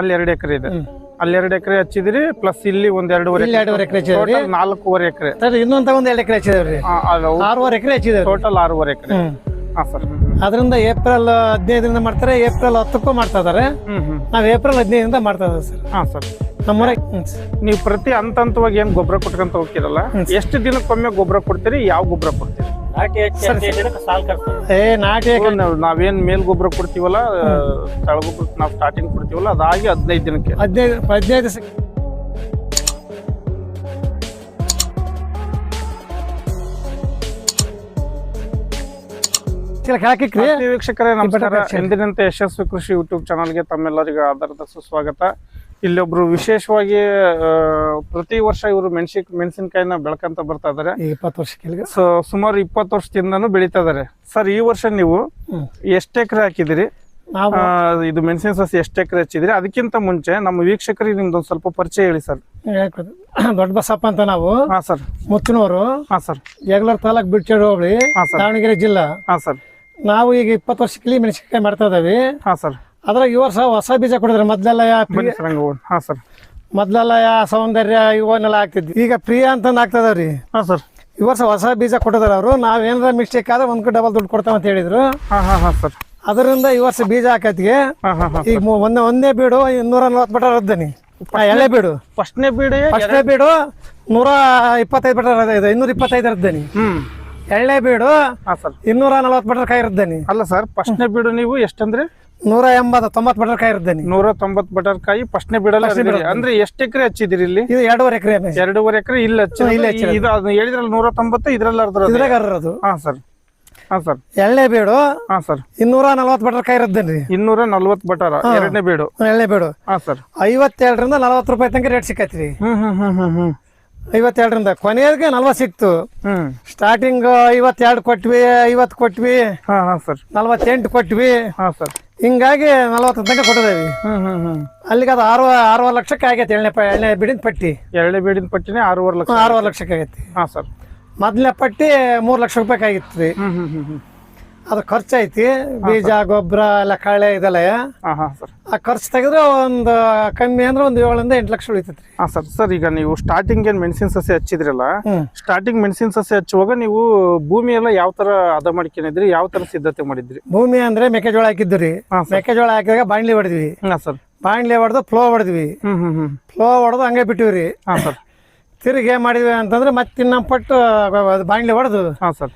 ಅಲ್ಲಿ ಎರಡು ಎಕರೆ ಇದೆ. ಅಲ್ಲಿ ಎರಡು ಎಕರೆ ಹಚ್ಚಿದ್ರಿ ಪ್ಲಸ್ ಇಲ್ಲಿ ಒಂದ್ ಎರಡೂವರೆ ಇಲ್ಲಿ ಎರಡೂವರೆ ಎಕರೆ ಹಚ್ಚಿದ್ರಿ. ಟೋಟಲ್ ನಾಲ್ಕೂವರೆ ಎಕರೆ. ಸರ್ ಇನ್ನೊಂದ್ ಒಂದ್ ಎರಡು ಎಕರೆ ಹಚ್ಚಿದೇವ್ರಿ. ಆರೂವರೆ ಎಕರೆ ಹಚ್ಚಿದೇವ್ರಿ. ಟೋಟಲ್ ಆರೂವರೆ ಎಕರೆ. ಹಾ ಸರ್ ಅದರಿಂದ ಏಪ್ರಿಲ್ ಹದಿನೈದರಿಂದ ಮಾಡ್ತಾರೆ ಏಪ್ರಿಲ್ ಹತ್ತಕ್ಕೂ ಮಾಡ್ತಾ ಇದಾರೆ. ನಾವು ಏಪ್ರಿಲ್ ಹದಿನೈದರಿಂದ ಮಾಡ್ತಾ ಇದ್ದೀವಿ ಸರ್ ಹಾ ಸರ್ ನಮ್ಮೂರ ನೀವು ಪ್ರತಿ ಹಂತ ಹಂತವಾಗಿ ಏನ್ ಗೊಬ್ಬರ ಕೊಟ್ಕೊಂತ ಹೋಗ್ತಿರಲ್ಲ ಎಷ್ಟು ದಿನಕ್ಕೊಮ್ಮೆ ಗೊಬ್ಬರ ಕೊಡ್ತೀರಿ ಯಾವ ಗೊಬ್ಬರ ಕೊಡ್ತೀರಿ? ಏ ನಾಟಿ ನಾವೇನ್ ಮೇಲ್ ಗೊಬ್ಬರ ಕೊಡ್ತೀವಲ್ಲ ತಳ ಗೊಬ್ಬರ ನಾವು ಸ್ಟಾರ್ಟಿಂಗ್ ಕೊಡ್ತೀವಲ್ಲ ಅದಾಗಿ ಹದಿನೈದು ದಿನಕ್ಕೆ. ಹದಿನೈದು ಹದಿನೈದು ದಿವಸ ವೀಕ್ಷಕರೇ ನಮಸ್ಕಾರ. ಎಂದಿನಂತೆ ಯಶಸ್ವಿ ಕೃಷಿ ಯೂಟ್ಯೂಬ್ ಚಾನಲ್ಗೆ ತಮ್ಮೆಲ್ಲರಿಗೂ ಆಧಾರದ ಸುಸ್ವಾಗತ. ಇಲ್ಲೊಬ್ರು ವಿಶೇಷವಾಗಿ ಪ್ರತಿ ವರ್ಷ ಇವರು ಮೆಣಸಿ ಮೆಣಸಿನಕಾಯಿನ ಬೆಳ್ಕಂತ ಬರ್ತಾ ಇದಾರೆ. ಇಪ್ಪತ್ತು ವರ್ಷ ಕೆಳಗೆ? ಸೊ ಸುಮಾರು ಇಪ್ಪತ್ತು ವರ್ಷದಿಂದನೂ ಬೆಳೀತಾ ಇದಾರೆ. ಸರ್ ಈ ವರ್ಷ ನೀವು ಎಷ್ಟು ಎಕರೆ ಹಾಕಿದಿರಿ ಇದು ಮೆಣಸಿನ ಸಸಿ ಎಷ್ಟು ಎಕರೆ ಹಚ್ಚಿದ್ರಿ ಅದಕ್ಕಿಂತ ಮುಂಚೆ ನಮ್ಮ ವೀಕ್ಷಕರಿಗೆ ನಿಮ್ದೊಂದು ಸ್ವಲ್ಪ ಪರಿಚಯ ಹೇಳಿ ಸರ್. ದೊಡ್ಡ ಬಸಪ್ಪ ಅಂತ ನಾವು. ಹಾ ಸರ್. ಮುತ್ತಿನವರು ಹಾ ಸರ್. ಯಗಲರ್ ತಾಲೂಕ್ ಬಿಡ್ಚೇಡು ಹೋಬಳಿ ದಾವಣಗೆರೆ ಜಿಲ್ಲಾ. ಹಾ ಸರ್. ನಾವು ಈಗ ಇಪ್ಪತ್ತು ವರ್ಷಕ್ಕೆ ಕಿಲಿ ಮೆಣಸಿನಕಾಯಿ ಮಾಡ್ತಾ ಇದಾವೆ. ಹಾ ಸರ್. ಅದ್ರಾಗ ಈ ವರ್ಷ ಹೊಸ ಬೀಜ ಕೊಡಿದ್ರೆ. ಮೊದ್ಲೆಲ್ಲ ಯಾ- ಬನ್ನಿ ಸರ್ ಹಂಗ ಹೋಗೋಣ. ಹಾ ಸರ್. ಮೊದ್ಲೆಲ್ಲ ಯಾ ಸೌಂದರ್ಯ ಇವನ್ನೆಲ್ಲ ಆಗ್ತಿದ್ವಿ ಈಗ ಪ್ರಿಯ ಅಂತಂದು ಆಗ್ತದವ್ರಿ ಹಾ ಸರ್. ಈ ವರ್ಷ ಹೊಸ ಬೀಜ ಕೊಟ್ಟಿದಾರ ಅವರು. ನಾವ್ ಏನಾರ ಮಿಸ್ಟೇಕ್ ಆದ್ರೆ ಒಂದ್ ಡಬಲ್ ದುಡ್ಡು ಕೊಡ್ತಾವ ಅಂತ ಹೇಳಿದ್ರು. ಹಾ ಹಾ ಹಾ ಸರ್. ಅದರಿಂದ ಈ ವರ್ಷ ಬೀಜ ಹಾಕತ್ಗೆ ಹಾ ಹಾ ಹಾ ಈಗ ಮು- ಒಂದೇ ಒಂದೇ ಬೀಡು ಇನ್ನೂರ ನಲ್ವತ್ತು ಮೀಟರ್ ರದ್ದನಿ ಎಳೆ ಬೀಡು. ಫಸ್ಟ್ನೇ ಬೀಡಿ ಫಸ್ಟ್ನೇ ಬೀಡು ನೂರ ಇಪ್ಪತ್ತೈದು ಮೀಟರ್ ಇದೆ ಇನ್ನೂರ ಇಪ್ಪತ್ತೈದು ರದ್ದನಿ ಎಳ್ಳೆ ಬೀಡು ಹಾ ಸರ್. ಇನ್ನೂರ ನಲ್ವತ್ತು ಬಟರ್ ಕಾಯಿ ರದ್ದನಿ ಅಲ್ಲ ಸರ್. ಫಸ್ಟ್ನೇ ಬೀಡು ನೀವು ಎಷ್ಟಂದ್ರೆ? ನೂರ ಎಂಬತ್ತು ತೊಂಬತ್ತು ಬಟರ್ಕಾಯಿ ಇರ್ತೇನೆ ನೂರ ತೊಂಬತ್ ಬಟರ್ ಕಾಯಿ ಫಸ್ಟ್ನೇ ಬಿಡಲ್ಲ. ಅಂದ್ರೆ ಎಷ್ಟು ಎಕರೆ ಹಚ್ಚಿದಿರಿ ಇಲ್ಲಿ? ಇದು ಎರಡೂವರೆ ಎಕರೆ ಎರಡೂವರೆ ಎಕರೆ ಇಲ್ಲಿ ಹಚ್ಚಿ ಇಲ್ಲಿ ಇದು ಅದನ್ನ ಹೇಳಿದ್ರಲ್ಲ ನೂರ ತೊಂಬತ್ತು ಇದ್ರಲ್ಲಿ ಅರ್ಧ ಇದ್ರಾಗ ಅರ್ರದು ಹಾ ಸರ್. ಹಾ ಸರ್. ಎಳ್ಳೆ ಬೇಡು. ಹಾ ಸರ್. ಇನ್ನೂರ ನಲ್ವತ್ತು ಬಟರ್ಕಾಯಿ ಕಾಯಿ ರದ್ದನ್ರಿ ಇನ್ನೂರ ನಲ್ವತ್ ಬಟರ್ ಎರಡನೇ ಬೇಡು. ಎಳ್ಳೆ ಬೇಡು. ಹಾ ಸರ್. ಐವತ್ತೆರಡರಿಂದ ನಲವತ್ತು ರೂಪಾಯಿ ತನಕ ರೇಟ್ ಸಿಕ್ಕತ್ರಿ. ಹ್ಮ್ ಹ್ಮ್ ಹ್ಮ್ ಹ್ಮ್ ಹ್ಮ್. ಐವತ್ತೆರಡರಿಂದ. ಕೊನೆಯದಕ್ಕೆ ನಲ್ವತ್ತು ಸಿಕ್ತು. ಹ್ಮ್. ಸ್ಟಾರ್ಟಿಂಗ್ ಐವತ್ತೆರಡು ಕೊಟ್ವಿ ಐವತ್ತು ಕೊಟ್ವಿ ಹಾ ಹಾ ಸರ್. ನಲ್ವತ್ತೆಂಟು ಕೊಟ್ವಿ. ಹಾ ಸರ್. ಹಿಂಗಾಗಿ ನಲವತ್ತು ತನಕ ಕೊಟ್ಟಿದ್ದೀವಿ. ಹ್ಮ್ ಹ್ಮ್ ಹ್ಮ್. ಅಲ್ಲಿಗೆ ಅದು ಆರು ಆರೂವರೆ ಲಕ್ಷಕ್ಕೆ ಆಗೈತೆ ಎಳ್ಳೆ ಪ ಎಣ್ಣೆ ಬಿಡಿನ ಪಟ್ಟಿ. ಎರಡನೇ ಬೀಡಿನ ಪಟ್ಟಿನೇ ಆರೂವರೆ ಲಕ್ಷ ಆರೂವರೆ ಲಕ್ಷಕ್ಕೆ ಆಗೈತಿ. ಹಾ ಸರ್. ಮೊದಲನೇ ಪಟ್ಟಿ ಮೂರು ಲಕ್ಷ ರೂಪಾಯಿ ಆಗಿತ್ತು. ರೀ ಹ್ಮ್ ಹ್ಮ್ ಹ್ಮ್ ಹ್ಮ್. ಅದು ಖರ್ಚೈತಿ ಬೀಜ ಗೊಬ್ಬರ ಎಲ್ಲ ಕಳೆ ಇದೆಲ್ಲ ಆ ಖರ್ಚು ತೆಗೆದ್ರೆ ಒಂದು ಕಮ್ಮಿ ಅಂದ್ರೆ ಒಂದು ಏಳರಿಂದ ಎಂಟು ಲಕ್ಷ ಉಳಿತೈತಿ ಹಾ ಸರ್ ಸರ್ ಈಗ ನೀವು ಸ್ಟಾರ್ಟಿಂಗ್ ಏನ್ ಮೆಣಸಿನ ಸಸಿ ಹಚ್ಚಿದ್ರಲ್ಲ ಸ್ಟಾರ್ಟಿಂಗ್ ಮೆಣಸಿನ ಸಸಿ ಹಚ್ಚುವಾಗ ನೀವು ಭೂಮಿ ಎಲ್ಲ ಯಾವ ತರ ಅದ ಮಾಡ್ಕೊಂಡಿದ್ರಿ ಯಾವ ತರ ಸಿದ್ಧತೆ ಮಾಡಿದ್ರಿ? ಭೂಮಿ ಅಂದ್ರೆ ಮೆಕ್ಕೆಜೋಳ ಹಾಕಿದ್ರಿ ಮೆಕ್ಕೆಜೋಳ ಹಾಕಿದಾಗ ಬಾಣ್ಲಿ ಹೊಡೆದ್ವಿ. ಹಾ ಸರ್. ಬಾಣ್ಲಿ ಹೊಡೆದು ಫ್ಲೋ ಹೊಡೆದ್ವಿ. ಹ್ಮ್ ಹ್ಮ್ ಹ್ಮ್. ಫ್ಲೋ ಹೊಡೆದು ಹಂಗೆ ಬಿಟ್ಟಿವಿ ರೀ ಹಾ ಸರ್. ತಿರುಗಿ ಏನ್ ಮಾಡಿದ್ವಿ ಅಂತಂದ್ರೆ ಮತ್ತೆ ಇನ್ನೊಂದು ಪಟ್ಟು ಬಾಣ್ಲಿ ಹೊಡೆದು ಹಾ ಸರ್.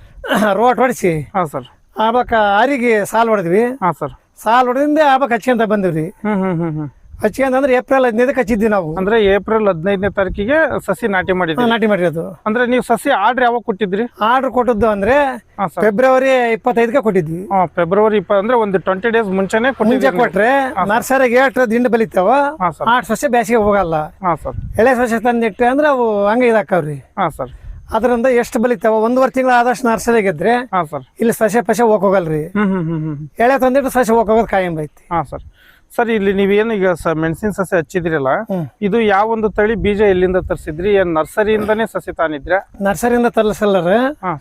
ರೋಟ್ ಹೊಡಿಸಿ. ಹಾ ಸರ್. ಆಬಕ್ಕ ಆರಿಗೆ ಸಾಲ್ ಹೊಡೆದ್ವಿ. ಹಾ ಸರ್. ಸಾಲ್ ಹೊಡೆದಿಂದ ಆಬಕ್ ಹಚ್ಕೊಂತ ಬಂದಿವ್ರಿ. ಹ್ಮ್ ಹ್ಮ್ ಹ್ಮ್ ಹ್ಮ್. ಹಚ್ಕೊಂತ ಅಂದ್ರೆ ಏಪ್ರಿಲ್ ಹದಿನೈದಕ್ಕೆ ಹಚ್ಚಿದ್ವಿ ನಾವು. ಅಂದ್ರೆ ಏಪ್ರಿಲ್ ಹದಿನೈದನೇ ತಾರೀಕಿಗೆ ಸಸಿ ನಾಟಿ ಮಾಡಿದ್ವಿ ನಾಟಿ ಮಾಡಿರೋದು. ಅಂದ್ರೆ ನೀವು ಸಸಿ ಆರ್ಡ್ರ್ ಯಾವಾಗ ಕೊಟ್ಟಿದ್ರಿ? ಆರ್ಡರ್ ಕೊಟ್ಟದ್ದು ಅಂದ್ರೆ ಹಾ ಸರ್. ಫೆಬ್ರವರಿ ಇಪ್ಪತ್ತೈದಕ್ಕೆ ಕೊಟ್ಟಿದ್ವಿ. ಹಾ ಫೆಬ್ರವರಿ ಇಪ್ಪ ಅಂದ್ರೆ ಒಂದು ಟ್ವೆಂಟಿ ಡೇಸ್ ಮುಂಚೆನೆ ಮುಂಚೆ ಕೊಟ್ಟಿದ್ರಿ ಕೊಟ್ರೆ ನರ್ಸರಿಗೆ ಎಷ್ಟು ದಿಂಡು ಬಲಿತಾವ. ಹಾ ಸರ್. ಆಟ್ ಸಸ್ಯ ಬೇಸಿಗೆ ಹೋಗಲ್ಲ. ಹಾ ಸರ್. ಎಳೆ ಸಸ್ಯ ತಂದಿಟ್ಟೆ ಅಂದ್ರೆ ಅವು ಹಂಗೆ ಇದಾಕವ್ರಿ. ಹಾ ಸರ್. ಅದರಿಂದ ಎಷ್ಟು ಬಲಿತಾವ ಒಂದೂವರೆ ತಿಂಗಳ ಆದಷ್ಟು ನರ್ಸರಿಗೆ ಇದ್ರೆ ಹಾ ಸರ್. ಇಲ್ಲಿ ಸಸ್ಯ ಪಸ್ಯ ಹೋಗ್ ಹೋಗಲ್ರಿ ಹ್ಮ್ ಹ್ಮ್ ಹ್ಮ್ ಹ್ಮ್. ಎಳೆ ತಂದಿಟ್ಟು ಸಸ್ಯ ಹೋಗ್ ಹೋಗೋದು ಕಾಯಂ ಐತಿ. ಹಾ ಸರ್. ಸರ್ ಇಲ್ಲಿ ನೀವೇನು ಈಗ ಸ ಮೆಣಸಿನ ಸಸಿ ಹಚ್ಚಿದ್ರಲ್ಲ ಹ್ಮ್. ಇದು ಯಾವ ಒಂದು ತಳಿ ಬೀಜ ಎಲ್ಲಿಂದ ತರಿಸಿದ್ರಿ? ಏನ್ ನರ್ಸರಿಯಿಂದನೇ ಸಸಿ ತಾನಿದ್ರ? ನರ್ಸರಿಯಿಂದ ತರಿಸಲ್ಲ ಹಾ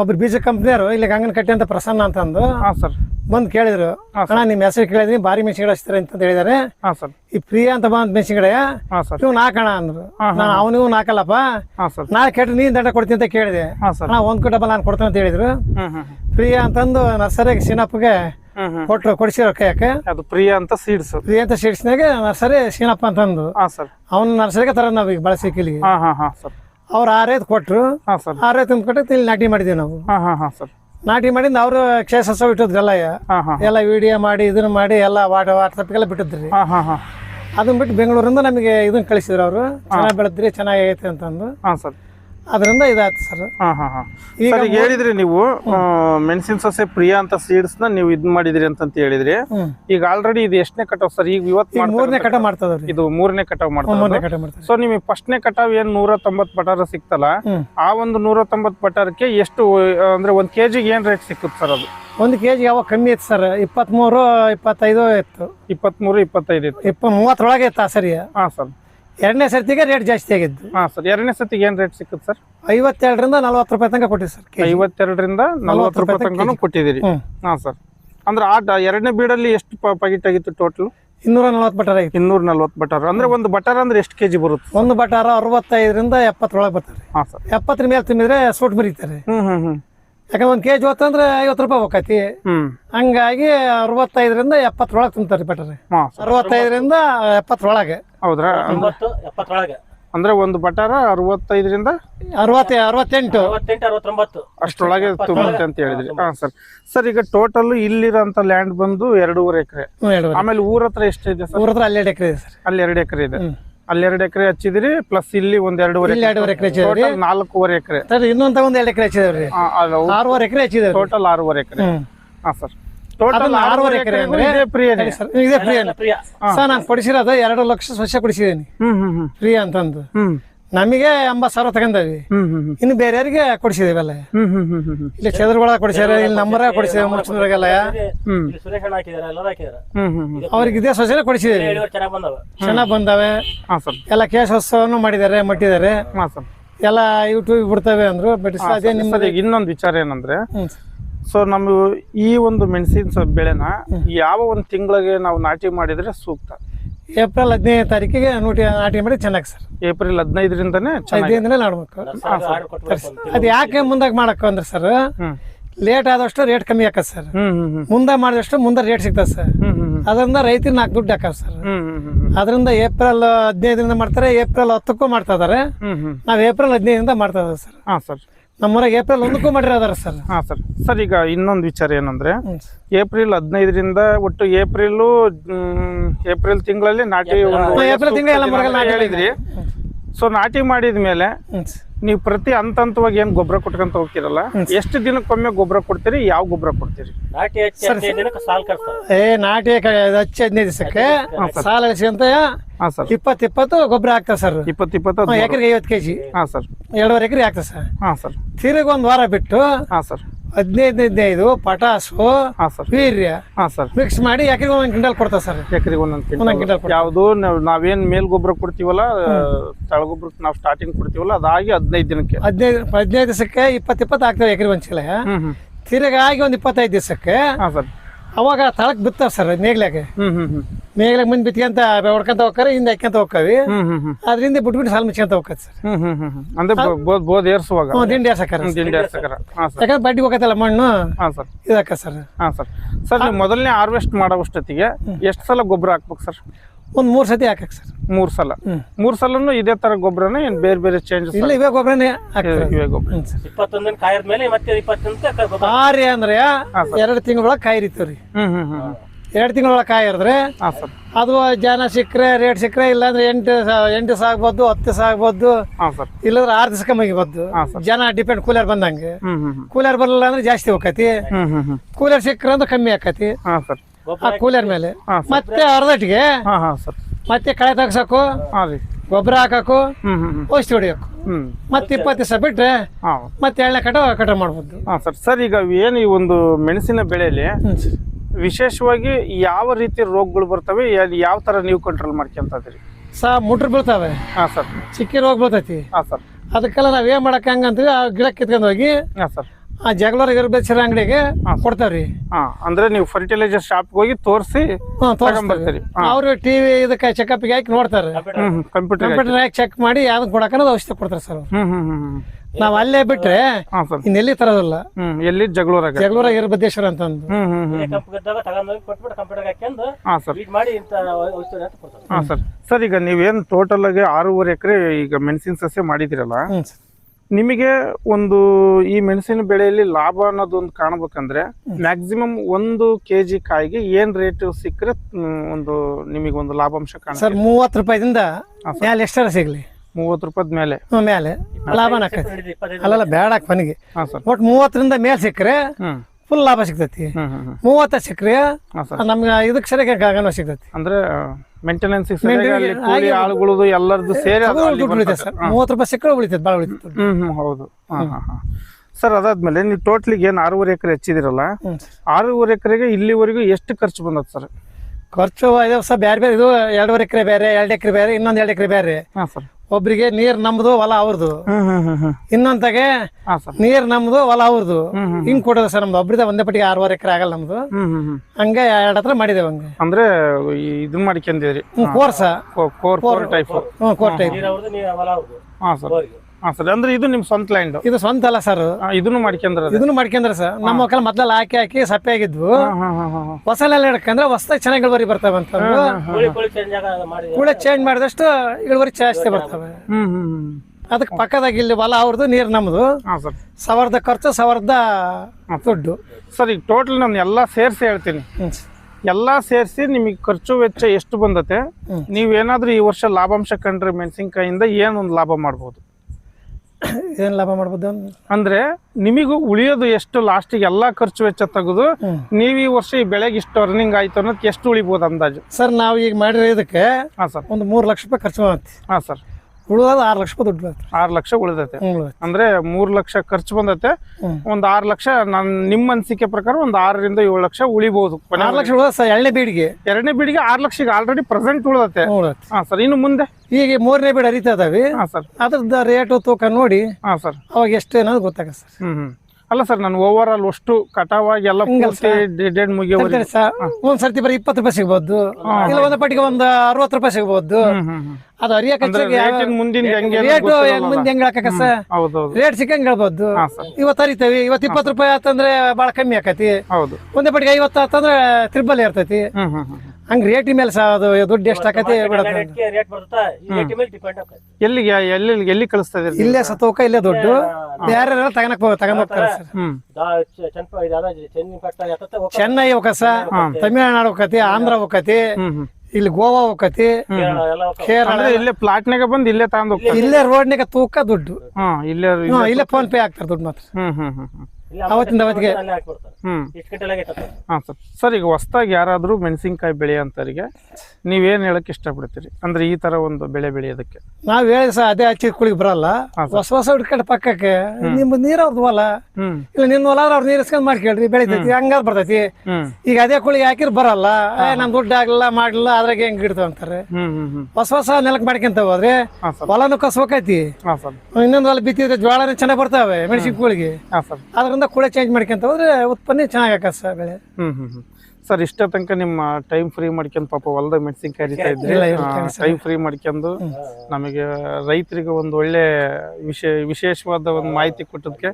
ಒಬ್ರು ಬೀಜ ಕಂಪ್ನಿಯವರು ಇಲ್ಲಿ ಗಂಗನ ಕಟ್ಟಿ ಅಂತ ಪ್ರಸನ್ನ ಅಂತಂದು ಹಾಂ ಸರ್. ಬಂದು ಕೇಳಿದ್ರು. ನಿಮ್ ಅಣ್ಣ ನಿಮ್ಮ ಹೆಸರು ಕೇಳಿದ್ರಿ ಭಾರಿ ಮೆಣಸಿನ ಹಚ್ತಾರೆ ಅಂತ ಹೇಳಿದಾರೆ. ಹಾಂ ಸರ್. ಈ ಪ್ರಿಯಾ ಅಂತ ಬಂದ ಮೆಣಸಿನ ಹಾ ಸರ್. ಇವ್ ನಾಕಣ ಅಂದ್ರು. ನಾನು ಅವನಿಗೂ ನಾಕಲ್ಲಪ್ಪ ಹಾ ಸರ್. ನಾಳೆ ಕೆಟ್ಟ ನೀನ್ ದಂಡ ಕೊಡ್ತೀನಿ ಅಂತ ಕೇಳಿದೆ. ಹಾ ಸರ್. ನಾ ಒಂದ್ ಡಬಲ್ ನಾನು ಕೊಡ್ತೇನೆ ಅಂತ ಹೇಳಿದ್ರು. ಪ್ರಿಯಾ ಅಂತಂದು ನರ್ಸರಿಗೆ ಹ್ಮ್ ಕೊಟ್ರು ಕೊಡಿಸಿರೋ ಕೈಯಕ್ಕೆ ಅದು ಪ್ರಿಯ ಅಂತ ಸೀಡ್ಸ್ ಪ್ರಿಯ ಅಂತ ಸೀಡ್ಸ್ನಾಗ ನರ್ಸರಿ ಸೀನಪ್ಪ ಅಂತಂದು. ಹಾಂ ಸರ್. ಅವನ ನರ್ಸರಿಗೆ ತರ ನಾವು ಈಗ ಬಳಸಿ ಇಲ್ಲಿಗೆ ಹಾ ಹಾ ಹಾ ಸರ್. ಅವ್ರು ಆರೈದು ಕೊಟ್ರು. ಹಾಂ ಸರ್. ಕೊಟ್ಟು ಇಲ್ಲಿ ನಾಟಿ ಮಾಡಿದ್ವಿ ನಾವು. ಹಾಂ ಹಾಂ ಹಾ ಸರ್. ನಾಟಿ ಮಾಡಿಂದ ಅವರು ಕ್ಷಯ ಸಸ್ಯ ಇಟ್ಟಿದ್ರಲ್ಲ ಹಾ ಹಾ. ಎಲ್ಲ ವಿಡಿಯೋ ಮಾಡಿ ಇದನ್ನ ಮಾಡಿ ಎಲ್ಲ ವಾಟ್ ವಾಟ್ಸಪ್ಗೆಲ್ಲ ಬಿಟ್ಟಿದ್ರಿ. ಹಾ ಹಾಂ ಹಾಂ. ಅದನ್ನ ಬಿಟ್ಟು ಬೆಂಗಳೂರಿಂದ ನಮಗೆ ಇದನ್ನ ಕಳಿಸಿದ್ರು ಅವರು. ಚೆನ್ನಾಗಿ ಬೆಳೆದ್ರಿ ಚೆನ್ನಾಗೈತೆ ಅಂತಂದು. ಹಾಂ ಸರ್. ಅದರಿಂದ ಇದಾಯ್ತು ಸರ್. ಹಾ ಹಾ ಹಾ. ಈಗ ಸರ್ ಈಗ ಹೇಳಿದ್ರಿ ನೀವು ಮೆಣಸಿನ ಸಸ್ಯ ಪ್ರಿಯ ಅಂತ ಸೀಡ್ಸ್ನ ನೀವು ಇದ್ ಮಾಡಿದ್ರಿ ಅಂತ ಹೇಳಿದ್ರಿ. ಈಗ ಆಲ್ರೆಡಿ ಇದು ಎಷ್ಟನೇ ಕಟಾವ್ ಸರ್? ಈಗ ಇವತ್ತು ಮೂರನೇ ಕಟಾವ್ ಕಟ ಮಾಡ್ತದ್ರಿ ಇದು ಮೂರನೇ ಕಟಾವ್ ಮಾಡ್ತಾರೆ ಸೊ ನಿಮಗೆ ಫಸ್ಟ್ನೇ ಕಟಾವ್ ಏನ್ ನೂರ ತೊಂಬತ್ ಪಟಾರ ಸಿಕ್ತಲ್ಲ ಆ ಒಂದು ನೂರ ತೊಂಬತ್ ಪಟಾರಕ್ಕೆ ಎಷ್ಟು ಅಂದ್ರೆ ಒಂದ್ ಕೆಜಿಗೆ ಏನ್ ರೇಟ್ ಸಿಕ್ಕುತ್ತೆ ಸರ್ ಅದು? ಒಂದು ಕೆ ಜಿ ಯಾವಾಗ ಕಮ್ಮಿ ಇತ್ತು ಸರ್. ಇಪ್ಪತ್ತ್ಮೂರು ಇಪ್ಪತ್ತೈದು ಇತ್ತು. ಇಪ್ಪತ್ಮೂರು ಇಪ್ಪತ್ತೈದು ಇತ್ತು. ಇಪ್ಪ ಮೂವತ್ತರೊಳಗೆ ಇತ್ತು ಸರಿ ಹಾ ಸರ್. ಎರಡನೇ ಸರ್ತಿಗೆ ರೇಟ್ ಜಾಸ್ತಿ ಆಗಿದ್ದು. ಹಾ ಸರ್ ಎರಡನೇ ಸತಿಗೆ ಏನ್ ರೇಟ್ ಸಿಕ್ಕುತ್ತೆ ಸರ್? ಐವತ್ತೆರಡರಿಂದ ನಲವತ್ತು ರೂಪಾಯಿ ತನಕ ಕೊಟ್ಟಿವಿ ಸರ್ ಕೆ ಐವತ್ತೆರಡರಿಂದ ನಲವತ್ತು ರೂಪಾಯಿ ತನಕ ಕೊಟ್ಟಿದ್ದೀರಿ. ಹಾ ಸರ್. ಅಂದ್ರೆ ಆ ಡ- ಎರಡನೇ ಬೀಡಲ್ಲಿ ಎಷ್ಟು ಪಾಕೆಟ್ ಆಗಿತ್ತು ಟೋಟಲ್ ಇನ್ನೂರ ನಲವತ್ತು ಬಟರ್ ಆಗಿತ್ತು. ಇನ್ನೂರ ನಲವತ್ತು ಬಟಾರ್. ಅಂದ್ರೆ ಒಂದು ಬಟಾರ್ ಅಂದ್ರೆ ಎಷ್ಟು ಕೆಜಿ ಬರುತ್ತೆ ಒಂದು ಬಟಾರ ಅರವತ್ತೈದರಿಂದ ಎಪ್ಪತ್ತರೊಳಗೆ ಬರ್ತಾರೆ ಹಾ ಸರ್. ಎಪ್ಪತ್ತರ ಮೇಲೆ ತಿಂದ್ರೆ ಸೂಟ್ ಮರಿತಾರೆ. ಹ್ಮ್ ಹ್ಮ್ ಹ್ಮ್. ಯಾಕಂದ್ರೆ ಒಂದು ಕೆ ಜಿ ಹೊತ್ತಂದ್ರೆ ಐವತ್ತು ರೂಪಾಯಿ ಹೋಗತಿ ಹ್ಮ್. ಹಂಗಾಗಿ ಅರವತ್ತೈದರಿಂದ ಎಪ್ಪತ್ತರೊಳಗೆ ತುಂಬ್ತಾರೆ ಬಟರ್. ಹಾ ಅರವತ್ತೈದರಿಂದ ಎಪ್ಪತ್ತರೊಳಗೆ. ಹೌದ್ರಾ? ಅಂದ್ರೆ ಒಂದು ಬಟಾರ ಅರವತ್ತೈದರಿಂದ ಅರವತ್ತ ಅರವತ್ತೆಂಟು. ಅರವತ್ತೆಂಟು ಅರವತ್ತೊಂಬತ್ತು. ಅಷ್ಟರೊಳಗೆ ತುಂಬುತ್ತೆ ಅಂತ ಹೇಳಿದ್ರಿ. ಹಾ ಸರ್. ಸರ್ ಈಗ ಟೋಟಲ್ ಇಲ್ಲಿರೋಂಥ ಲ್ಯಾಂಡ್ ಬಂದು ಎರಡೂವರೆ ಎಕರೆ. ಆಮೇಲೆ ಊರ ಹತ್ರ ಎಷ್ಟಿದೆ ಸರ್? ಊರ ಹತ್ರ ಎಕರೆ ಇದೆ ಸರ್. ಅಲ್ಲಿ ಎರಡು ಎಕರೆ ಇದೆ. ಅಲ್ಲಿ ಎರಡು ಎಕರೆ ಹಚ್ಚಿದ್ರಿ ಪ್ಲಸ್ ಇಲ್ಲಿ ಒಂದ್ ಎರಡೂವರೆ ಎಕರೆ ಹಚ್ಚಿದ್ರಿ. ನಾಲ್ಕೂವರೆ ಎಕರೆ. ಸರ್ ಇನ್ನೊಂದು ಒಂದು ಎರಡು ಎಕರೆ ಹಚ್ಚಿದ್ರಿ ಆರೂವರೆ ಎಕರೆ ಹಚ್ಚಿದ್ರಿ ಟೋಟಲ್ ಆರೂವರೆ ಎಕರೆ. ಹಾ ಸರ್. ಟೋಟಲ್ ಆರೂವರೆ ಎಕರೆ ಅಂದ್ರೆ ಇದೇ ಸರ್ ಇದೇ ಫ್ರೀ ಪ್ರಿಯ. ಸರ್ ನಾನು ಕೊಡಿಸಿರೋದು ಎರಡು ಲಕ್ಷ ಸ್ವಚ್ಛ ಕೊಡಿಸಿದ್ದೀನಿ. ಫ್ರೀ ಅಂತಂದು. ನಮಗೆ ಎಂಬತ್ತು ಸಾವಿರ ತಗೊಂಡವಿ. ಇನ್ನು ಬೇರೆಯವರಿಗೆ ಕೊಡಿಸಿದೇವಲ್ಲ ಇಲ್ಲಿ ಚದುರ್ಗಳ ಕೊಡಿಸ್ಯಾರ ಇಲ್ಲಿ ನಂಬರ ಕೊಡಿಸಿದ ಮುಚ್ಚಿದ್ರಗೆಲ್ಲ ಅವ್ರಿಗೆ ಇದೇ ಸೊಸೆ ಕೊಡಿಸಿದೀವಿ. ಚೆನ್ನಾಗಿ ಬಂದವ. ಚೆನ್ನಾಗಿ ಬಂದಾವೆ. ಹಾ ಸರ್. ಎಲ್ಲ ಕೇಶೋತ್ಸವನು ಮಾಡಿದ್ದಾರೆ ಮಟ್ಟಿದ್ದಾರೆ. ಹಾ ಸರ್. ಎಲ್ಲ ಯೂಟ್ಯೂಬ್ ಬಿಡ್ತವೆ ಅಂದ್ರು ಬಟ್ ಅದೇ ನಿಮ್ಮದೇ. ಈಗ ಇನ್ನೊಂದು ವಿಚಾರ ಏನಂದ್ರೆ ಸೊ ನಮ್ಮ ಈ ಒಂದು ಮೆಣಸಿನ ಸ- ಬೆಳೆನ ಯಾವ ಒಂದು ತಿಂಗಳಿಗೆ ನಾವು ನಾಟಿ ಮಾಡಿದ್ರೆ ಸೂಕ್ತ? ಏಪ್ರಿಲ್ ಹದಿನೈದು ತಾರೀಕಿಗೆ ನೋಟಿ ನಾಟಿ ಮಾಡಿ ಚೆನ್ನಾಗಿ ಸರ್. ಏಪ್ರಿಲ್ ಹದಿನೈದರಿಂದನೇ ಚೆನ್ನಾಗಿ ಹದಿನೈದು ನೋಡ್ಬೇಕು. ಆರ್ಡರ್ ಕೊಟ್ಬೇಕು ಅದು ಯಾಕೆ ಮುಂದಾಗ ಮಾಡಕ್ಕೆ ಅಂದ್ರೆ ಸರ್ ಲೇಟ್ ಆದಷ್ಟು ರೇಟ್ ಕಮ್ಮಿ ಆಕತ್ ಸರ್. ಮುಂದೆ ಮಾಡಿದಷ್ಟು ಮುಂದೆ ರೇಟ್ ಸಿಗ್ತದೆ ಸರ್. ಅದರಿಂದ ರೈತರು ನಾಲ್ಕು ದುಡ್ಡು ಹಾಕವ್ ಸರ್. ಅದರಿಂದ ಏಪ್ರಿಲ್ ಹದಿನೈದರಿಂದ ಮಾಡ್ತಾರೆ ಏಪ್ರಿಲ್ ಹತ್ತಕ್ಕೂ ಮಾಡ್ತಾ ಇದಾರೆ. ನಾವು ಏಪ್ರಿಲ್ ಹದಿನೈದರಿಂದ ಮಾಡ್ತಾ ಇದ್ದಾರೆ ಸರ್. ಹಾಂ ಸರ್. ನಮ್ಮೂರಾಗ ಏಪ್ರಿಲ್ ಒಂದಕ್ಕೂ ಮಾಡಿರೋದಾರ ಸರ್. ಹಾ ಸರ್. ಸರ್ ಈಗ ಇನ್ನೊಂದು ವಿಚಾರ ಏನಂದ್ರೆ ಏಪ್ರಿಲ್ ಹದಿನೈದರಿಂದ ಒಟ್ಟು ಏಪ್ರಿಲ್ ಏಪ್ರಿಲ್ ತಿಂಗಳಲ್ಲಿ ನಾಟಿ ಏಪ್ರಿಲ್ ತಿಂಗಳು ಸೊ ನಾಟಿ ಮಾಡಿದ ಮೇಲೆ ನೀವು ಪ್ರತಿ ಹಂತ ಹಂತವಾಗಿ ಏನ್ ಗೊಬ್ಬರ ಕೊಟ್ಕೊಂತ ಹೋಗ್ತಿರಲ್ಲ ಎಷ್ಟು ದಿನಕ್ಕೊಮ್ಮೆ ಗೊಬ್ಬರ ಕೊಡ್ತೀರಿ ಯಾವ ಗೊಬ್ಬರ ಕೊಡ್ತೀರಿ? ನಾಟಿ ಹಚ್ಚಿ ಹದಿನೈದು ದಿನಕ್ಕೆ ಸಾಲ್ ಕಟ್ತಾರೆ. ಏ ನಾಟಿ ಹಚ್ಚಿ ಹದಿನೈದು ದಿವಸಕ್ಕೆ ಸಾಲ ಅಂತ ಹಾ ಸರ್. ಇಪ್ಪತ್ತು ಇಪ್ಪತ್ತು ಗೊಬ್ಬರ ಹಾಕ್ತಾರೆ ಸರ್. ಇಪ್ಪತ್ತು ಇಪ್ಪತ್ತು ಎಕರೆಗೆ ಐವತ್ತು ಕೆಜಿ. ಹಾ ಸರ್. ಎರಡೂವರೆ ಎಕರೆ ಹಾಕ್ತಾರೆ ಸರ್. ಹಾ ಸರ್. ತಿರುಗಿ ಒಂದು ವಾರ ಬಿಟ್ಟು ಹಾ ಸರ್. ಹದಿನೈದು ಹದಿನೈದು ಪಟಾಸು ಹಾಂ ಸರ್. ವೀರ್ಯ. ಹಾಂ ಸರ್. ಮಿಕ್ಸ್ ಮಾಡಿ ಎಕರೆಗೆ ಒಂದು ಕ್ವಿಂಟಲ್ ಕೊಡ್ತಾರೆ ಸರ್. ಎಕರೆಗೆ ಒಂದೊಂದು ಒಂದೊಂದು ಕ್ವಿಂಟಲ್ ಕ್ವಿಂಟಲ್ ಯಾವುದು ನಾವು ನಾವೇನ್ ಮೇಲ್ ಗೊಬ್ಬರ ಕೊಡ್ತೀವಲ್ಲ ತಳಗೊಬ್ಬರ ನಾವು ಸ್ಟಾರ್ಟಿಂಗ್ ಕೊಡ್ತೀವಲ್ಲ ಅದಾಗಿ ಹದಿನೈದು ದಿನಕ್ಕೆ. ಹದಿನೈದು ಹದಿನೈದು ದಿವಸಕ್ಕೆ ಇಪ್ಪತ್ತು ಇಪ್ಪತ್ತು ಆಗ್ತವೆ ಎಕರೆ ಒಂದು ಚೀಲ ಹ್ಮ್. ತಿರುಗಾಗಿ ಒಂದು ಇಪ್ಪತ್ತೈದು ದಿವಸಕ್ಕೆ ಹಾಂ ಸರ್. ಅವಾಗ ತಳಕ್ ಬಿತ್ತಾರ ಸರ್ ನೇಗ್ಲಾಗೆ ಹ್ಮ್ ಹ್ಮ್ ಹ್ಮ್. ಮೇಗ್ಲಾಗ ಮುಂದೆ ಬಿತ್ಕೊಂತ ಹೊಡ್ಕೊಂತ ಹೋಗ್ತಾರೆ ಹಿಂದೆ ಹಾಕ್ಯಂತ ಹೋಗ್ತಾವೆ. ಅದರಿಂದ ಬಿಟ್ಬಿಟ್ಟು ಸಾಲು ಮುಚ್ಕೊಂತ ಹೋಗ್ತದೆ ಸರ್. ಹ್ಮ್ ಹ್ಮ್ ಅಂದ್ರೆ ಬೋದ್ ಬೋದ್ ಏರ್ಸುವಾಗ? ಹ್ಞೂ ದಿಂಡಿ ಹಾಸಕ್ಕಾರ ದಿಂಡಿ ಹರ್ಸಕರ ಹಾ ಸರ್. ಯಾಕಂದ್ರೆ ಬಡ್ಡಿ ಹೋಗತ್ತಲ್ಲ ಮಣ್ಣು? ಹಾಂ ಸರ್. ಇದಕ್ಕ ಸರ್. ಹಾಂ ಸರ್. ಸರ್ ನೀವು ಮೊದಲನೇ ಹಾರ್ವೆಸ್ಟ್ ಮಾಡೋವಷ್ಟೊತ್ತಿಗೆ ಎಷ್ಟು ಸಲ ಗೊಬ್ಬರ ಹಾಕ್ಬೇಕು ಸರ್? ಒಂದು ಮೂರು ಸತಿ ಹಾಕಕ್ಕೆ ಸರ್. ಮೂರು ಸಲ. ಮೂರು ಮೂರ್ ಸಲನು ಇದೇ ತರ ಗೊಬ್ಬರನೇ ಏನು ಬೇರೆ ಬೇರೆ ಚೇಂಜಸ್ ಇಲ್ಲ ಇವೇ ಗೊಬ್ಬರನೇ ಇವೇ ಗೊಬ್ಬರ. ಹ್ಞೂ ಸರ್. ಇಪ್ಪತ್ತೊಂದು ದಿನ ಕಾಯದ ಮೇಲೆ ಮತ್ತೆ ಇಪ್ಪತ್ತು ದಿನಕ್ಕೆ ಗೊಬ್ಬರ. ಆರಿ ಅಂದ್ರೆ ಎರಡು ತಿಂಗಳೊಳಗೆ ಕಾಯಿ ಇರಿತೀವಿ ರೀ. ಹ್ಞೂ ಹ್ಞೂ ಹ್ಮ್ ಹ್ಮ್. ಎರಡು ತಿಂಗಳೊಳಗೆ ಕಾಯಿ ಇರಿದ್ರೆ ಹಾ ಸರ್. ಅದು ಜನ ಸಿಕ್ಕರೆ ರೇಟ್ ಸಿಕ್ಕರೆ ಇಲ್ಲಾಂದ್ರೆ ಎಂಟು ಎಂಟು ದಿವಸ ಆಗ್ಬೋದು ಹತ್ತು ದಿವಸ ಆಗ್ಬೋದು ಹಾ ಸರ್. ಇಲ್ಲಾಂದ್ರೆ ಆರು ದಿವಸ ಕಮ್ಮಿ ಜನ ಡಿಪೆಂಡ್ ಕೂಲರ್ ಬಂದಂಗೆ. ಕೂಲರ್ ಬರಲಿಲ್ಲ ಅಂದ್ರೆ ಜಾಸ್ತಿ ಹೋಗತಿ ಕೂಲರ್ ಸಿಕ್ಕರೆ ಅಂದ್ರೆ ಕಮ್ಮಿ ಆಕತಿ. ಹಾ ಸರ್. ಆ ಕೂಲರ್ ಮೇಲೆ. ಮತ್ತೆ ಅರ್ಧಟಿಗೆ ಹಾಂ ಹಾಂ ಸರ್. ಮತ್ತೆ ಕಳೆ ತೆಗ್ಸೋಕು ಗೊಬ್ಬರ ಹಾಕಕು ಔಷಧಿ ಹೊಡಿಯೋಕು. ಮತ್ತೆ ಇಪ್ಪತ್ತು ದಿವಸ ಬಿಟ್ರೆ ಮತ್ತೆ ಎಳ್ಳೆ ಕಟ ಕಟ ಮಾಡ್ಬೋದು. ಹಾ ಸರ್. ಸರ್ ಈಗ ಏನು ಈ ಒಂದು ಮೆಣಸಿನ ಬೆಳೆಯಲ್ಲಿ ವಿಶೇಷವಾಗಿ ಯಾವ ರೀತಿ ರೋಗಗಳು ಬರ್ತವೆ ಯಾವ ತರ ನೀವು ಕಂಟ್ರೋಲ್ ಮಾಡ್ಕೊಂತೀರಿ ಸಹ ಸಾ ಮುಟ್ರು ಬೀಳ್ತಾವೆ. ಹಾಂ ಸರ್. ಚಿಕ್ಕಿ ರೋಗ ಬೀಳ್ತೈತಿ. ಹಾಂ ಸರ್. ಅದಕ್ಕೆಲ್ಲ ನಾವು ಏನ್ ಮಾಡಕ್ ಹಂಗಂತೀವಿ ಆ ಗಿಡ ಕಿತ್ಕೊಂಡು ಹೋಗಿ ಹಾ ಸರ್. ಆ ಜಗಳೂರ್ ಇರ್ಬೇಸಿರ ಅಂಗಡಿಗೆ ಕೊಡ್ತಾವ್ರಿ. ಹಾ ಅಂದ್ರೆ ನೀವು ಫರ್ಟಿಲೈಸರ್ ಶಾಪ್ ಹೋಗಿ ತೋರಿಸಿ ಅವರು ಟಿವಿ ಇದಕ್ಕೆ ಚೆಕಪ್ಗೆ ಹಾಕಿ ನೋಡ್ತಾರೆ. ಕಂಪ್ಯೂಟರ್ ಕಂಪ್ಯೂಟರ್ ಹಾಕಿ. ಚೆಕ್ ಮಾಡಿ ಯಾವ್ದು ಕೊಡಕನ್ನೋದು ಔಷಧಿ ಕೊಡ್ತಾರೆ ಸರ್ ಹ್ಮ್ ಹ್ಮ್ ಹ್ಮ್. ನಾವ್ ಅಲ್ಲೇ ಬಿಟ್ರೆ ಹಾ ಸರ್. ಇನ್ನೆಲ್ಲಿ ತರೋದಿಲ್ಲ? ಹ್ಮ್ ಎಲ್ಲಿ ಜಗಳೂರಾಗ? ಜಗಳೂರಾಗ ಇರ್ಬದ್ದೇಶ್ವರ ಅಂತಂದು ಹ್ಮ್ ಹಾ ಸರ್. ಬೀಟ್ ಮಾಡಿ ಇಂಥ ಔಷಧಿ ಅಂತ ಕೊಡ್ತಾರೆ. ಹಾ ಸರ್. ಸರ್ ಈಗ ನೀವೇನು ಟೋಟಲ್ ಆಗಿ ಆರೂವರೆ ಎಕರೆ ಈಗ ಮೆಣಸಿನ ಸಸ್ಯ ಮಾಡಿದಿರಲ್ಲ ಸರ್. ನಿಮಗೆ ಒಂದು ಈ ಮೆಣಸಿನ ಬೆಳೆಯಲ್ಲಿ ಲಾಭ ಅನ್ನೋದೊಂದು ಕಾಣ್ಬೇಕಂದ್ರೆ ಮ್ಯಾಕ್ಸಿಮಮ್ ಒಂದು ಕೆ ಜಿ ಕಾಯಿಗೆ ಏನ್ ರೇಟ್ ಸಿಕ್ಕರೆ ಒಂದು ನಿಮಗೆ ಒಂದು ಲಾಭಾಂಶ ಕಾಣ ಸರ್ ಮೂವತ್ತು ರೂಪಾಯಿದಿಂದ ಮ್ಯಾಲೆ ಎಷ್ಟಾರ ಸಿಗ್ಲಿ? ಮೂವತ್ತು ರೂಪಾಯಿ ಮೇಲೆ. ಹ್ಞೂ ಮೇಲೆ. ಲಾಭನ ಆಕೈತಿ ಅಲ್ಲಲ್ಲ ಬೇಡ ಮನೆಗೆ ಹಾ ಸರ್. ಒಟ್ಟು ಮೂವತ್ತರಿಂದ ಮೇಲೆ ಸಿಕ್ಕರೆ ಹ್ಮ್. ಫುಲ್ ಲಾಭ ಸಿಗ್ತೈತಿ. ಹ್ಮ್ ಹ್ಮ್ ಹ್ಮ್. ಮೂವತ್ತ ಸಿಕ್ಕರೆ ಹಾ ಸರ್. ನಮ್ಗೆ ಇದಕ್ಕೆ ಸರಿಯಾಗಿ ಗಗನ ಸಿಗ್ತೈತಿ. ಅಂದ್ರೆ ಮೇಂಟೆನೆನ್ಸ್ Maintenance ಕೂಲಿ ಆಳುಗಳದು ಎಲ್ಲರದು ಸೇರಿ ಅದು ಅಲ್ಲಿ ದುಡ್ಡು ಉಳಿತೈತೆ ಸರ್. ಮೂವತ್ತು ರೂಪಾಯಿ ಸಿಕ್ಕರೆ ಉಳಿತೈತೆ ಭಾಳ ಉಳಿತೈತೆ ಹ್ಮ್ ಹ್ಮ್ ಹೌದು. ಹಾ ಹಾ ಹಾ. ಸರ್ ಅದಾದ್ಮೇಲೆ ನೀವು ಟೋಟ್ಲಿಗೆ ಏನು ಆರೂವರೆ ಎಕರೆ ಹೆಚ್ಚಿದಿರಲ್ಲ ಹ್ಞೂ ಸರ್. ಆರೂವರೆ ಎಕರೆಗೆ ಇಲ್ಲಿವರೆಗೂ ಎಷ್ಟು ಖರ್ಚು ಬಂದದ ಸರ್? ಖರ್ಚು ಐದು ಸರ್ ಬೇರೆ ಬೇರೆ ಇದು ಎರಡೂವರೆ ಎಕರೆ ಬೇರೆ ಎರಡು ಎಕರೆ ಬೇರೆ ಇನ್ನೊಂದು ಎರಡು ಎಕರೆ ಬೇರೆ ಹಾ ಸರ್. ಒಬ್ರಿಗೆ ನೀರ್ ನಮ್ದು ಹೊಲ ಅವ್ರದ್ದು ಹ್ಮ್ ಹ್ಮ್ ಹ್ಮ್ ಹ್ಮ್. ಇನ್ನೊಂದಾಗೆ ಹಾ ಸರ್. ನೀರ್ ನಮ್ದು ಹೊಲ ಅವ್ರದ್ದು ಹಿಂಗ್ ಕೊಡೋದು ಸರ್ ನಮ್ದು. ಒಬ್ರದ ಒಂದೇ ಪಟ್ಟಿಗೆ ಆರೂವರೆ ಎಕರೆ ಆಗಲ್ಲ ನಮ್ದು. ಹ್ಮ್ ಹ್ಮ್ ಹ್ಮ್. ಹಂಗೆ ಎರಡು ಹತ್ರ ಮಾಡಿದೇವೆ ಹಂಗೆ. ಅಂದ್ರೆ ಇದು ಇದನ್ ಮಾಡ್ಕೊಂಡಿದ್ರಿ ಹ್ಮ್ ಕೋರ್ಸ? ಕೋರ್ ಕೋರ್ ಟೈಪ್ ಹ್ಮ್ ಕೋರ್ ಟೈಪ್ ಹಾ ಸರ್. ಹಾ ಸರ್ ಅಂದ್ರೆ ಇದು ನಿಮ್ ಸ್ವಂತ ಲ್ಯಾಂಡ್ ಇದು ಸ್ವಂತ ಅಲ್ಲ ಸರ್ ಇದನ್ನು ಮಾಡ್ಕೊಂಡ್ರ ಇದನ್ನು ಮಾಡ್ಕೊಂಡ್ರ ಸರ್ ನಮ್ಮ ಮಕ್ಕಳು ಮೊದ್ಲೆಲ್ಲ ಹಾಕಿ ಹಾಕಿ ಸಪ್ಪೆ ಆಗಿದ್ವು. ಹಾ ಹಾ ಹಾ ಹಾ ಹೊಸಲೆಲ್ಲ ಹಿಡ್ಕಂದ್ರೆ ಹೊಸದಾಗ ಚೆನ್ನಾಗಿ ಇಳುವರಿ ಬರ್ತವೆ ಅಂತ ಕೋಳಿ ಕೋಳಿ ಚೇಂಜ್ ಆಗ ಮಾಡಿ ಕೂಡ ಚೇಂಜ್ ಮಾಡಿದಷ್ಟು ಇಳುವರಿ ಜಾಸ್ತಿ ಬರ್ತವೆ. ಅದಕ್ಕೆ ಪಕ್ಕದಾಗ ಇಲ್ಲಿ ಹೊಲ ಅವ್ರದ್ದು ನೀರು ನಮ್ದು. ಹಾ ಸರ್. ಸಾವಿರದ ಖರ್ಚು ಸವರ್ದ ದುಡ್ಡು. ಸರ್ ಈಗ ಟೋಟಲ್ ನಾನು ಎಲ್ಲ ಸೇರಿಸಿ ಹೇಳ್ತೀನಿ. ಎಲ್ಲಾ ಸೇರಿಸಿ ನಿಮಗೆ ಖರ್ಚು ವೆಚ್ಚ ಎಷ್ಟು ಬಂದತೆ? ನೀವು ನೀವೇನಾದ್ರೂ ಈ ವರ್ಷ ಲಾಭಾಂಶ ಕಂಡ್ರೆ ಮೆಣಸಿನ್ಕಾಯಿಂದ ಏನೊಂದು ಲಾಭ ಮಾಡ್ಬೋದು? ಏನ್ ಲಾಭ ಮಾಡ್ಬೋದು ಅಂದ್ರೆ ನಿಮಗೂ ಉಳಿಯೋದು ಎಷ್ಟು ಲಾಸ್ಟಿಗೆ ಎಲ್ಲಾ ಖರ್ಚು ವೆಚ್ಚ ತೆಗೆದು. ನೀವು ಈ ವರ್ಷ ಈ ಬೆಳೆಗೆ ಇಷ್ಟು ಅರ್ನಿಂಗ್ ಆಯ್ತು ಅನ್ನೋದು ಎಷ್ಟು ಉಳಿಬಹುದು ಅಂದಾಜು? ಸರ್ ನಾವು ಈಗ ಮಾಡಿರೋ ಇದಕ್ಕೆ ಒಂದು ಮೂರು ಲಕ್ಷ ರೂಪಾಯಿ ಖರ್ಚು ಮಾಡುತ್ತೆ ಹಾ ಸರ್. ಉಳಿದೋದು ಆರು ಲಕ್ಷ ರೂಪಾಯಿ ದುಡ್ಡು ಆರು ಲಕ್ಷ ಉಳಿದೈತೆ. ಅಂದ್ರೆ ಮೂರ್ ಲಕ್ಷ ಖರ್ಚು ಬಂದತೆ. ಹ್ಮ್. ಒಂದ್ ಆರ್ ಲಕ್ಷ ನನ್ ನಿಮ್ ಅನ್ಸಿಕೆ ಪ್ರಕಾರ ಒಂದ್ ಆರರಿಂದ ಏಳು ಲಕ್ಷ ಉಳಿಬಹುದು ಆರು ಲಕ್ಷ ಉಳಿದ ಸರ್ ಎರಡನೇ ಬೀಡಿಗೆ. ಎರಡನೇ ಬೀಡಿಗೆ ಆರ್ ಲಕ್ಷ ಆಲ್ರೆಡಿ ಪ್ರೆಸೆಂಟ್ ಉಳಿದತೆ. ಹಾ ಸರ್ ಇನ್ನು ಮುಂದೆ? ಈಗ ಮೂರನೇ ಬೀಡ್ ಹರಿತಾ ಇದಾವೆ. ಹಾ ಸರ್. ಅದ್ರದ್ದು ರೇಟು ತೂಕ ನೋಡಿ ಹಾ ಸರ್. ಅವಾಗ ಎಷ್ಟು ಅನ್ನೋದು ಗೊತ್ತಾಗತ್ತೆ ಸರ್. ಹ್ಮ್ ಹ್ಮ್. ಅಲ್ಲ ಸರ್ ನಾನು ಓವರ್ ಆಲ್ ಅಷ್ಟು ಕಟಾವಾಗಿ ಎಲ್ಲ ಪೂರ್ತಿ ಡೇಟ್ ಮುಗಿಯೋವರೆಗೆ ಸರ್. ಒಂದ್ ಸರ್ತಿ ಬರೀ ಇಪ್ಪತ್ತು ರೂಪಾಯಿ ಸಿಗ್ಬೋದು. ಇಲ್ಲ ಒಂದ್ ಪಟ್ಟಿಗೆ ಒಂದ್ ಅರವತ್ತು ರೂಪಾಯಿ ಸಿಗ್ಬೋದು. ಹ್ಮ್ ಅದು ಅರಿಯಕ್ಕೆ ಮುಂದಿನ ರೇಟು ಮುಂದೆ ಹೆಂಗ್ ಹಾಕಕ್ಕ ಸರ್? ರೇಟ್ ಸಿಕ್ಕಂಗ್ ಹೇಳ್ಬೋದು. ಇವತ್ತು ಹರಿತೇವಿ ಇವತ್ತು ಇಪ್ಪತ್ತು ರೂಪಾಯಿ ಆತಂದ್ರೆ ಬಹಳ ಕಮ್ಮಿ ಆಕತಿ. ಒಂದೇ ಪಟ್ಟಿಗೆ ಐವತ್ತು ಆತಂದ್ರೆ ತ್ರಿಬಲ್ ಇರ್ತೈತಿ. ಹಂಗ್ ರೇಟ್ ಮೇಲೆ ಸಹ ಅದು ದುಡ್ಡು ಎಷ್ಟು ಆಕತಿ ಬಿಡತ್ತೆ ರೇಟ್ ಬರುತ್ತಾ? ಈ ರೇಟ್ ಮೇಲೆ ಡಿಪೆಂಡ್ ಆಗ್ತದೆ. ಎಲ್ಲಿಗೆ ಎಲ್ಲಿ ಎಲ್ಲಿ ಕಳಿಸ್ತಾ ಇದ್ದೀರಿ ಇಲ್ಲೇ ಸತೋಕ ಇಲ್ಲೇ ದುಡ್ಡು. ಬೇರೆ ತಗನಕ್ ತಗೊಂಡ್ ಹೋಗ್ತಾರೆ ಸರ್. ಚೆನ್ನಿ ಹೋಗಸ ತಮಿಳ್ನಾಡು ಹೋಗತಿ ಆಂಧ್ರ ಹೋಗತಿ ಇಲ್ಲಿ ಗೋವಾ ಹೋಗತಿ ಕೇರಳ ಇಲ್ಲೇ ಪ್ಲಾಟ್ನಾಗ ಬಂದು ಇಲ್ಲೇ ತಗೊಂಡ್ ಹೋಗ್ತಾರೆ. ಇಲ್ಲೇ ರೋಡ್ನಾಗ ತೂಕ ದುಡ್ಡು. ಇಲ್ಲೇ ಇಲ್ಲೇ ಫೋನ್ ಪೇ ಆಗ್ತಾರೆ ದುಡ್ಡು ಮಾತ್ರ. ಹ್ಮ್ ಹ್ಮ್ ಹ್ಮ್. ಅವತ್ತಿಂದ ಅವತ್ತಿಗೆ ಎತ್ತತ್ತೆ. ಹಾ ಸರ್. ಸರ್ ಈಗ ಹೊಸ್ದಾಗಿ ಯಾರಾದರೂ ಮೆಣಸಿನ್ಕಾಯಿ ಬೆಳೆಯಂತರಿಗೆ ನೀವೇನ್ ಹೇಳಕ್ ಇಷ್ಟಪಡ್ತೀರಿ? ಅಂದ್ರೆ ಈ ತರ ಒಂದು ಬೆಳೆ ಬೆಳೆಯೋದಕ್ಕೆ. ನಾವ್ ಹೇಳಿ ಸರ್ ಅದೇ ಹಚ್ಚಿ ಕುಳಿಗೆ ಬರಲ್ಲ. ಹೊಸ ಹೊಸ ಹುಡ್ಕಡೆ ಪಕ್ಕಕ್ಕೆ. ನಿಮ್ ನೀರ್ ಅವ್ರದ್ ಹೊಲ. ಇಲ್ಲ ನಿನ್ನ ಹೊಲ ಅವ್ರ ನೀರ್ ಇಸ್ಕೊಂಡ್ ಮಾಡ್ಕೇಳ್ರಿ ಬೆಳಿತೈತಿ ಹಂಗಾದ್ ಬರ್ತೈತಿ. ಈಗ ಅದೇ ಕುಳಿಗೆ ಹಾಕಿರ್ ಬರಲ್ಲ. ನಮ್ ದುಡ್ಡು ಆಗ್ಲಿಲ್ಲ ಮಾಡ್ಲಿಲ್ಲ ಅದ್ರಾಗ ಹೆಂಗ್ ಇಡ್ತಾವ ಅಂತಾರೆ. ಹೊಸ ಹೊಸ ನೆಲಕ್ ಮಾಡ್ಕೊಂತ ಹೋದ್ರೆ ಹಾ ಸರ್. ಹೊಲನು ಕಸ್ಬೇಕೈತಿ ಇನ್ನೊಂದು ಹೊಲ ಬಿತ್ತಿದ್ರೆ ಜ್ವಾಳನೇ ಚೆನ್ನಾಗಿ ಬರ್ತಾವೆ ಮೆಣಸಿನ ಹಾ ಸರ್. ಅದರಿಂದ ಕೂಡ ಚೇಂಜ್ ಮಾಡ್ಕೊಂತ ಹೋದ್ರೆ ಉತ್ಪನ್ನ ಚೆನ್ನಾಗಿ ಆಕತ್ ಸರ್ ಬೆಳೆ. ಹ್ಮ್ ಹ್ಮ್ ಹ್ಮ್. ಸರ್ ಇಷ್ಟ ತನಕ ನಿಮ್ಮ ಟೈಮ್ ಫ್ರೀ ಮಾಡ್ಕೊಂಡು ಪಾಪ ಹೊಲದ ಮೆಣಸಿನ್ಕಾಯಿ ಹರಿತಾ ಇದ್ರಿ ಇಲ್ಲ, ಇಲ್ಲ, ಟೈಮ್ ಫ್ರೀ ಮಾಡ್ಕೊಂಡು ನಮಗೆ ರೈತರಿಗೆ ಒಂದು ಒಳ್ಳೆ ವಿಶೇ ವಿಶೇಷವಾದ ಒಂದು ಮಾಹಿತಿ ಕೊಟ್ಟದಕ್ಕೆ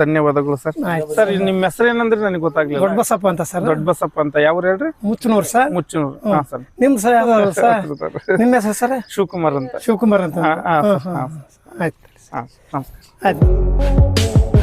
ಧನ್ಯವಾದಗಳು ಸರ್. ಸರ್ ನಿಮ್ಮ ಹೆಸರು ಏನಂದ್ರೆ ನನಗೆ ಗೊತ್ತಾಗ್ಲಿಲ್ಲ. ದೊಡ್ಡ ಬಸಪ್ಪ ಅಂತ ಸರ್. ದೊಡ್ಡ ಬಸಪ್ಪ ಅಂತ. ಯಾವ ಹೇಳ್ರಿ? ಮುಚ್ಚನೂರು ಸರ್. ಮುಚ್ಚನೂರು. ಹಾ ಸರ್. ನಿಮ್ ಸರ್ ಯಾವ್ದು ಸರ್? ನಿಮ್ಮ ಹೆಸರು ಸರ್? ಶಿವಕುಮಾರ್ ಅಂತ. ಶಿವಕುಮಾರ್ ಅಂತ. ಹಾ ಹಾ ಹ್ಮ್, ಹಾ ಆಯ್ತು ಹಾ ನಮಸ್ಕಾರ. ಆಯ್ತು.